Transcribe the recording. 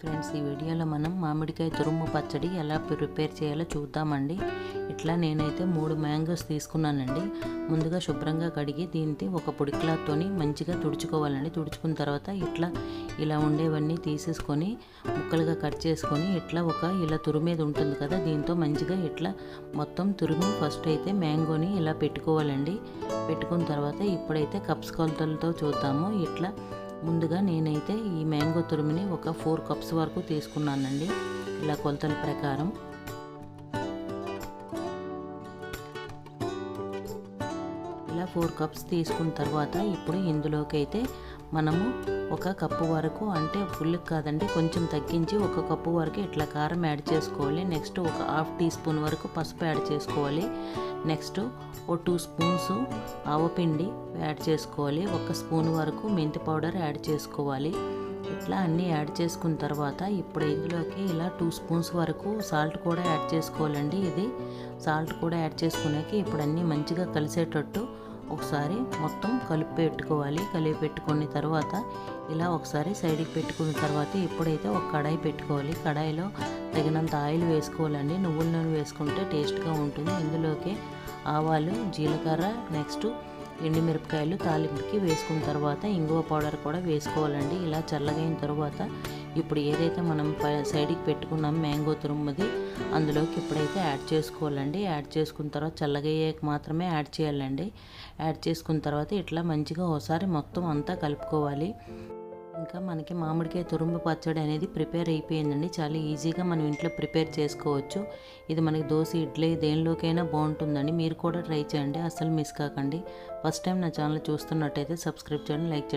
Friends ఈ వీడియోలో మనం మామిడికాయ తురుము పచ్చడి ఎలా ప్రిపేర్ చేయాలో చూద్దామండి. ఇట్లా నేనైతే మూడు మ్యాంగోస్ తీసుకున్నానండి. ముందుగా శుభ్రంగా కడిగి దీనికి ఒక పొడి క్లాత్తోని మంచిగా తుడుచుకోవాలండి. తుడుచుకున్న తర్వాత ఇట్లా ఇలా ఉండేవన్నీ తీసేసుకొని ముక్కలుగా కట్ చేసుకొని ఇట్లా ఒక ఇలా తురిమేది ఉంటుంది కదా దీంతో మంచిగా ఇట్లా మొత్తం తురిమి ఫస్ట్ అయితే మ్యాంగోని ఇలా పెట్టుకోవాలండి. పెట్టుకున్న తర్వాత ఇప్పుడైతే కప్స్ కొలతలతో చూద్దాము. ఇట్లా ముందుగా నేనైతే ఈ మ్యాంగో తురుమిని ఒక ఫోర్ కప్స్ వరకు తీసుకున్నానండి. ఇలా కొలతల ప్రకారం. ఇలా ఫోర్ కప్స్ తీసుకున్న తర్వాత ఇప్పుడు ఇందులోకి అయితే మనము ఒక కప్పు వరకు అంటే ఫుల్ కాదండి కొంచెం తగ్గించి ఒక కప్పు వరకు ఇట్లా కారం యాడ్ చేసుకోవాలి. నెక్స్ట్ ఒక హాఫ్ టీ స్పూన్ వరకు పసుపు యాడ్ చేసుకోవాలి. నెక్స్ట్ ఓ టూ స్పూన్స్ ఆవపిండి యాడ్ చేసుకోవాలి. ఒక స్పూన్ వరకు మెంతి పౌడర్ యాడ్ చేసుకోవాలి. ఇట్లా అన్నీ యాడ్ చేసుకున్న తర్వాత ఇప్పుడు ఇందులోకి ఇలా టూ స్పూన్స్ వరకు సాల్ట్ కూడా యాడ్ చేసుకోవాలండి. ఇది సాల్ట్ కూడా యాడ్ చేసుకునేకి ఇప్పుడు అన్నీ మంచిగా కలిసేటట్టు ఒకసారి మొత్తం కలిపి పెట్టుకోవాలి. కలిపి పెట్టుకున్న తర్వాత ఇలా ఒకసారి సైడ్కి పెట్టుకున్న తర్వాత ఇప్పుడైతే ఒక కడాయి పెట్టుకోవాలి కడాయిలో తగినంత ఆయిల్ వేసుకోవాలండి. నువ్వుల నూనె వేసుకుంటే టేస్ట్గా ఉంటుంది. ఇందులోకి ఆవాలు జీలకర్ర నెక్స్ట్ ఎండుమిరపకాయలు తాలింపుకి వేసుకున్న తర్వాత ఇంగువ పౌడర్ కూడా వేసుకోవాలండి. ఇలా చల్లగైన తర్వాత ఇప్పుడు ఏదైతే మనం సైడ్కి పెట్టుకున్నాం మ్యాంగో తురుముది అందులోకి ఇప్పుడైతే యాడ్ చేసుకోవాలండి. యాడ్ చేసుకున్న తర్వాత చల్లగయ్యాక మాత్రమే యాడ్ చేయాలండి. యాడ్ చేసుకున్న తర్వాత ఇట్లా మంచిగా ఒకసారి మొత్తం అంతా కలుపుకోవాలి. ఇంకా మనకి మామిడికాయ తురుము పచ్చడి అనేది ప్రిపేర్ అయిపోయిందండి. చాలా ఈజీగా మనం ఇంట్లో ప్రిపేర్ చేసుకోవచ్చు. ఇది మనకి దోశ ఇడ్లీ దేనిలోకైనా బాగుంటుందండి. మీరు కూడా ట్రై చేయండి. అసలు మిస్ కాకండి. ఫస్ట్ టైం నా ఛానల్ చూస్తున్నట్టయితే సబ్స్క్రైబ్ చేయండి లైక్ చేయడం.